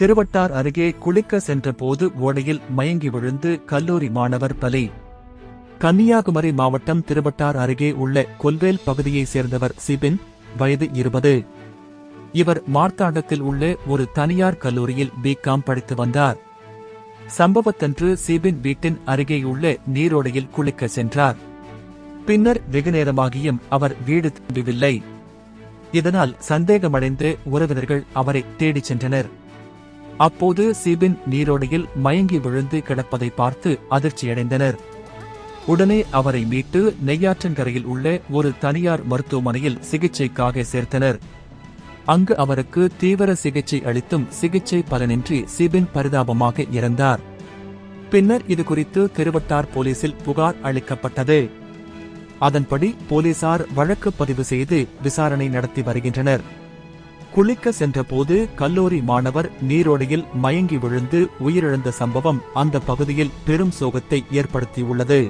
திருவட்டார் அருகே குளிக்க சென்றபோது ஓடையில் மயங்கி விழுந்து கல்லூரி மாணவர் பலி. கன்னியாகுமரி மாவட்டம் திருவட்டார் அருகே உள்ள கொல்வேல் பகுதியைச் சேர்ந்தவர் சிபின் வயது இருபது. இவர் மார்த்தாண்டத்தில் உள்ள ஒரு தனியார் கல்லூரியில் பிகாம் படித்து வந்தார். சம்பவத்தன்று சிபின் வீட்டின் அருகேயுள்ள நீரோடையில் குளிக்க சென்றார். பின்னர் வெகுநேரமாகியும் அவர் வீடு திரும்பவில்லை. இதனால் சந்தேகமடைந்து உறவினர்கள் அவரை தேடிச் சென்றனர். அப்போது சிபின் நீரோடையில் மயங்கி விழுந்து கிடப்பதை பார்த்து அதிர்ச்சியடைந்தனர். உடனே அவரை மீட்டு நெய்யாற்றன்கரையில் உள்ள ஒரு தனியார் மருத்துவமனையில் சிகிச்சைக்காக சேர்த்தனர். அங்கு அவருக்கு தீவிர சிகிச்சை அளித்தும் சிகிச்சை பலனின்றி சிபின் பரிதாபமாக இறந்தார். பின்னர் இது குறித்து திருவட்டார் போலீசில் புகார் அளிக்கப்பட்டது. அதன்படி போலீசார் வழக்கு பதிவு செய்து விசாரணை நடத்தி வருகின்றனர். குளிக்க சென்றபோது கல்லூரி மாணவர் நீரோடையில் மயங்கி விழுந்து உயிரிழந்த சம்பவம் அந்த பகுதியில் பெரும் சோகத்தை ஏற்படுத்தியுள்ளது.